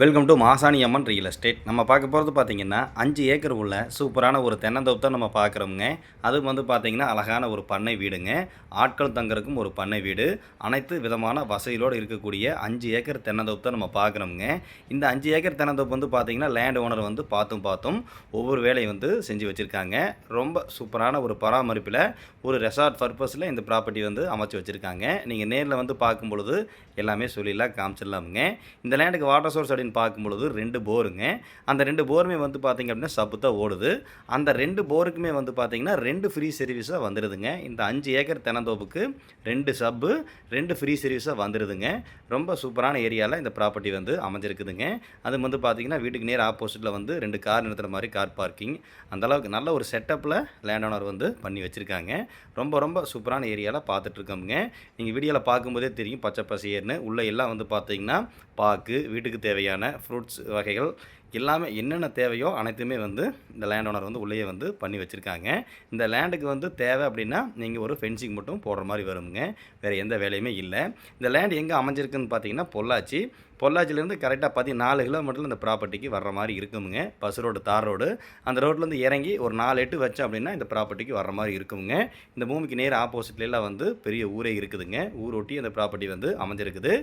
Welcome to Masani Amman real estate நம்ம பார்க்க போகிறது பார்த்தீங்கன்னா அஞ்சு ஏக்கர் உள்ள சூப்பரான ஒரு தென்னந்தோப்பு தான் நம்ம பார்க்குறோங்க அது வந்து பார்த்தீங்கன்னா அழகான ஒரு பண்ணை வீடுங்க. ஆட்கள் தங்கறக்கும் ஒரு பண்ணை வீடு. அனைத்து விதமான வசதிகளோடு இருக்கக்கூடிய அஞ்சு ஏக்கர் தென்னந்தோப்பு தான் நம்ம பார்க்குறோங்க இந்த அஞ்சு ஏக்கர் தென்னந்தோப்பு வந்து பார்த்தீங்கன்னா லேண்ட் ஓனர் வந்து பார்த்தும் பார்த்தும் ஒவ்வொரு வேலையும் வந்து செஞ்சு வச்சுருக்காங்க. ரொம்ப சூப்பரான ஒரு பராமரிப்பில் ஒரு ரெசார்ட் பர்பஸில் இந்த ப்ராப்பர்ட்டி வந்து அமைச்சு வச்சுருக்காங்க. நீங்கள் நேரில் வந்து பார்க்கும் பொழுது எல்லாமே சொல்லிடலாம் காமிச்சிடலாமுங்க. இந்த லேண்டுக்கு வாட்டர் சோர்ஸ் அப்படின்னு பார்க்கும் பொழுது ரெண்டு போருங்க. அந்த ரெண்டு போருமே வந்து பார்த்திங்க அப்படின்னா சப்பு தான் ஓடுது. அந்த ரெண்டு போருக்குமே வந்து பார்த்திங்கன்னா ரெண்டு ஃப்ரீ சர்வீஸாக வந்துடுதுங்க இந்த அஞ்சு ஏக்கர் தென்னந்தோப்புக்கு ரெண்டு சப்பு ரெண்டு ஃப்ரீ சர்வீஸாக வந்துடுதுங்க ரொம்ப சூப்பரான ஏரியாவில் இந்த ப்ராப்பர்ட்டி வந்து அமைஞ்சிருக்குதுங்க. அது வந்து பார்த்திங்கன்னா வீட்டுக்கு நேர் ஆப்போசிட்டில் வந்து ரெண்டு கார் நிறுத்துற மாதிரி கார் பார்க்கிங் அந்தளவுக்கு நல்ல ஒரு செட்டப்பில் லேண்ட் ஓனர் வந்து பண்ணி வச்சுருக்காங்க. ரொம்ப ரொம்ப சூப்பரான ஏரியாவில் பார்த்துட்ருக்கோமுங்க. நீங்கள் வீடியோவில் பார்க்கும்போதே தெரியும். பச்சை பசியர்னு உள்ளே எல்லாம் வந்து பார்த்தீங்கன்னா பாக்கு வீட்டுக்கு தேவையான ஃப்ரூட்ஸ் வகைகள். எல்லாமே என்னென்ன தேவையோ அனைத்துமே வந்து இந்த லேண்ட் ஓனர் வந்து உள்ளேயே வந்து பண்ணி வச்சுருக்காங்க. இந்த லேண்டுக்கு வந்து தேவை அப்படின்னா நீங்கள் ஒரு ஃபென்சிங் மட்டும் போடுற மாதிரி வருங்க வேறு எந்த வேலையுமே இல்லை. இந்த லேண்ட் எங்கே அமைஞ்சிருக்குன்னு பார்த்தீங்கன்னா பொள்ளாச்சி. பொள்ளாச்சிலேருந்து கரெக்டாக பார்த்தி நாலு கிலோமீட்டரில் இந்த ப்ராப்பர்ட்டிக்கு வர்ற மாதிரி இருக்குமுங்க. பஸ் ரோடு தார் ரோடு அந்த ரோட்லேருந்து இறங்கி ஒரு நாலு எட்டு வச்சோம் அப்படின்னா இந்த ப்ராப்பர்ட்டிக்கு வர்ற மாதிரி இருக்குங்க இந்த பூமிக்கு நேர் ஆப்போசிட்லாம் வந்து பெரிய ஊரே இருக்குதுங்க. ஊரொட்டி அந்த ப்ராப்பர்ட்டி வந்து அமைஞ்சிருக்குது.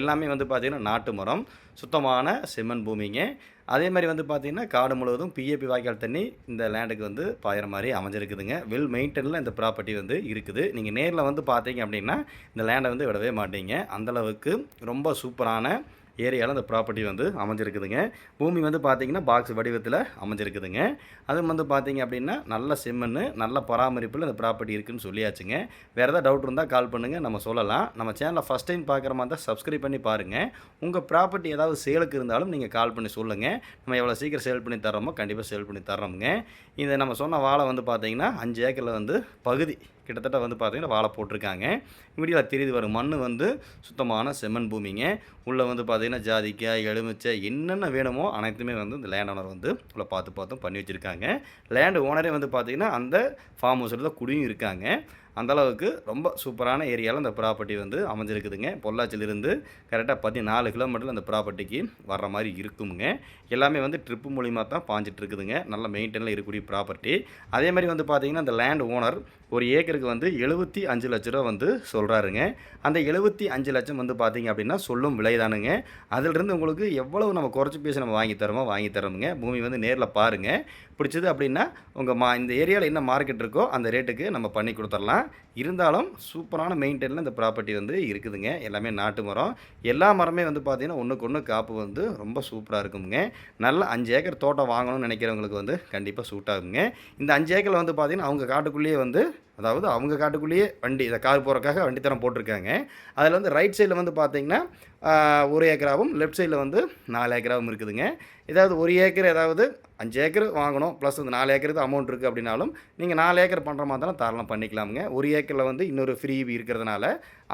எல்லாமே வந்து பார்த்திங்கன்னா நாட்டு மரம். சுத்தமான செம்மண் பூமிங்க. அதே மாதிரி வந்து பார்த்திங்கன்னா காடு முழுவதும் பிஏபி வாய்க்கால் தண்ணி இந்த லேண்டுக்கு வந்து பாயிற மாதிரி அமைஞ்சிருக்குதுங்க. வெல் மெயின்டெனில் இந்த ப்ராப்பர்ட்டி வந்து இருக்குது. நீங்கள் நேரில் வந்து பார்த்தீங்க அப்படின்னா இந்த லேண்டை வந்து விடவே மாட்டீங்க. அந்தளவுக்கு ரொம்ப சூப்பரான ஏரியாவில் அந்த ப்ராப்பர்ட்டி வந்து அமைஞ்சிருக்குதுங்க. பூமி வந்து பார்த்திங்கன்னா பாக்ஸ் வடிவத்தில் அமைஞ்சிருக்குதுங்க. அது வந்து பார்த்திங்க அப்படின்னா நல்ல செம்மண் நல்ல பராமரிப்பில் அந்த ப்ராப்பர்ட்டி இருக்குதுன்னு சொல்லியாச்சுங்க. வேறு ஏதாவது டவுட் இருந்தால் கால் பண்ணுங்கள் நம்ம சொல்லலாம். நம்ம சேனலை ஃபஸ்ட் டைம் பார்க்குற மாதிரி தான் சப்ஸ்கிரைப் பண்ணி பாருங்கள் உங்கள் ப்ராப்பர்ட்டி ஏதாவது சேலுக்கு இருந்தாலும் நீங்கள் கால் பண்ணி சொல்லுங்கள் நம்ம எவ்வளோ சீக்கிரம் சேல் பண்ணி தரோமோ கண்டிப்பாக சேல் பண்ணி தரோமுங்க இதை நம்ம சொன்ன வாழை வந்து பார்த்திங்கன்னா அஞ்சு ஏக்கரில் வந்து பகுதி. கிட்டத்தட்ட வந்து பார்த்திங்கன்னா வாழை போட்டிருக்காங்க. வீடியோவில் தெரியுது வரும் மண் வந்து சுத்தமான செம்மண் பூமிங்க. உள்ளே வந்து பார்த்திங்கன்னா ஜாதிக்காய் எலுமிச்சை என்னென்ன வேணுமோ அனைத்துமே வந்து இந்த லேண்ட் ஓனர் வந்து உள்ள பார்த்து பார்த்தும் பண்ணி வச்சுருக்காங்க. லேண்ட் ஓனரே வந்து பார்த்திங்கன்னா அந்த ஃபார்ம் ஹவுஸில் தான் குடியும் இருக்காங்க. அந்தளவுக்கு ரொம்ப சூப்பரான ஏரியாவில் அந்த ப்ராப்பர்ட்டி வந்து அமைஞ்சிருக்குதுங்க. பொள்ளாச்சிலிருந்து கரெக்டாக பதினாலு கிலோமீட்டரில் அந்த ப்ராப்பர்ட்டிக்கு வர்ற மாதிரி இருக்குங்க. எல்லாமே வந்து ட்ரிப்பு மூலிமா தான் பாஞ்சிட்டு இருக்குதுங்க நல்ல மெயின்டெனில் இருக்கக்கூடிய ப்ராப்பர்ட்டி அதே மாதிரி வந்து பார்த்திங்கன்னா அந்த லேண்ட் ஓனர் ஒரு ஏக்கருக்கு வந்து எழுபத்தி அஞ்சு லட்ச ரூபா வந்து சொல்கிறாருங்க அந்த எழுபத்தி அஞ்சு லட்சம் வந்து பார்த்திங்க அப்படின்னா சொல்லும் விலைதானுங்க அதிலிருந்து உங்களுக்கு எவ்வளவு நம்ம குறைச்சி பேசி நம்ம வாங்கி தரோமோ வாங்கி தரோமுங்க. பூமி வந்து நேரில் பாருங்கள் பிடிச்சது அப்படின்னா உங்கள் மா இந்த ஏரியாவில் என்ன மார்க்கெட் இருக்கோ அந்த ரேட்டுக்கு நம்ம பண்ணி கொடுத்துடலாம். இருந்தாலும் சூப்பரான மெயின்டைனில் இந்த ப்ராப்பர்ட்டி வந்து இருக்குதுங்க. எல்லாமே நாட்டு மரம். எல்லா மரமே வந்து பார்த்திங்கன்னா ஒன்றுக்கு ஒன்று காப்பு வந்து ரொம்ப சூப்பராக இருக்குங்க. நல்ல அஞ்சு ஏக்கர் தோட்டம் வாங்கணும்னு நினைக்கிறவங்களுக்கு வந்து கண்டிப்பாக சூட் ஆகுங்க. இந்த அஞ்சு ஏக்கரில் வந்து பார்த்திங்கன்னா அவங்க காட்டுக்குள்ளேயே வந்து அதாவது அவங்க காட்டுக்குள்ளேயே வண்டி இதை கார் போகிறக்காக வண்டி தரம் போட்டிருக்காங்க. அதில் வந்து ரைட் சைடில் வந்து பார்த்திங்கன்னா ஒரு ஏக்கராகவும் லெஃப்ட் சைடில் வந்து நாலு ஏக்கராகவும் இருக்குதுங்க. ஏதாவது ஒரு ஏக்கர் ஏதாவது அஞ்சு ஏக்கர் வாங்கணும் ப்ளஸ் வந்து நாலு ஏக்கருக்கு அமௌண்ட் இருக்குது அப்படின்னாலும் நீங்கள் நாலு ஏக்கர் பண்ணுற மாதிரி தானே தாராளம் பண்ணிக்கலாமுங்க. ஒரு ஏக்கரில் வந்து இன்னொரு ஃப்ரீ இருக்கிறதுனால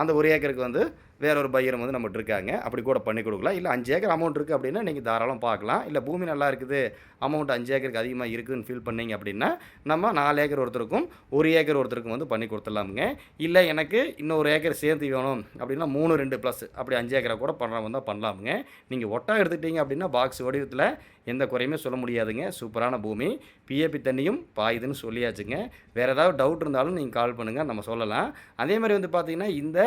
அந்த ஒரு ஏக்கருக்கு வந்து வேற ஒரு பையரும் வந்து நம்மகிட்ட இருக்காங்க. அப்படி கூட பண்ணி கொடுக்கலாம். இல்லை அஞ்சு ஏக்கர் அமௌண்ட் இருக்குது அப்படின்னா நீங்கள் தாராளம் பார்க்கலாம். இல்லை பூமி நல்லா இருக்குது அமௌண்ட் அஞ்சு ஏக்கருக்கு அதிகமாக இருக்குதுன்னு ஃபீல் பண்ணீங்க அப்படின்னா நம்ம நாலு ஏக்கர் ஒருத்தருக்கும் ஒரு ஏக்கர் ஒருத்தருக்கும் வந்து பண்ணி கொடுத்துடலாமுங்க. இல்லை எனக்கு இன்னொரு ஏக்கர் சேர்த்து வேணும் அப்படின்னா மூணு ரெண்டு ப்ளஸ் அப்படி அஞ்சு ஏக்கரை கூட பண்ணுறவங்க தான் பண்ணலாமுங்க. நீங்கள் ஒட்டா எடுத்துக்கிட்டீங்க அப்படின்னா பாக்ஸ் வடிவத்தில் எந்த குறையுமே சொல்ல முடியாதுங்க. சூப்பரான பூமி. பிஏபி தண்ணியும் பாயுதுன்னு சொல்லியாச்சுங்க. வேறு ஏதாவது டவுட் இருந்தாலும் நீங்கள் கால் பண்ணுங்கள் நம்ம சொல்லலாம். அதே மாதிரி வந்து பார்த்திங்கன்னா இந்த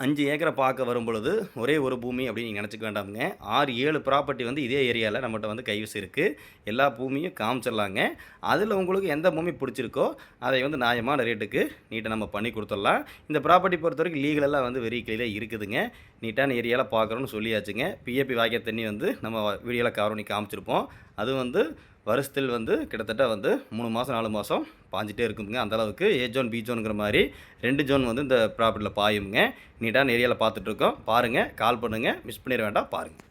அஞ்சு ஏக்கரை பார்க்க வரும் பொழுது ஒரே ஒரு பூமி அப்படின்னு நீங்கள் நினச்சிக்க வேண்டாமுங்க. ஆறு ஏழு ப்ராப்பர்ட்டி வந்து இதே ஏரியாவில் நம்மகிட்ட வந்து கைவசம் இருக்குது எல்லா பூமியும் காமிச்சிடலாங்க. அதில் உங்களுக்கு எந்த பூமி பிடிச்சிருக்கோ அதை வந்து நியாயமான ரேட்டுக்கு நீட்டாக நம்ம பண்ணி கொடுத்துடலாம். இந்த ப்ராப்பர்ட்டி பொறுத்த வரைக்கும் லீகலெல்லாம் வந்து வெரி கிளியராக இருக்குதுங்க. நீட்டான ஏரியாவில் பார்க்குறோன்னு சொல்லியாச்சுங்க. பிஏபி வாக்கிய தண்ணி வந்து நம்ம வீடியோவில் கவர் பண்ணி காமிச்சிருப்போம். அது வந்து வருஷத்தில் வந்து கிட்டத்தட்ட வந்து மூணு மாதம் நாலு மாதம் பாஞ்சிட்டே இருக்குங்க அந்தளவுக்கு ஏ ஜோன் பி ஜோனுங்கிற மாதிரி ரெண்டு ஜோன் வந்து இந்த ப்ராப்பர்ட்டியில் பாயுங்க நீட்டாக ஏரியாவில் பார்த்துட்ருக்கோம் பாருங்கள் கால் பண்ணுங்கள் மிஸ் பண்ணிட வேண்டாம். பாருங்கள்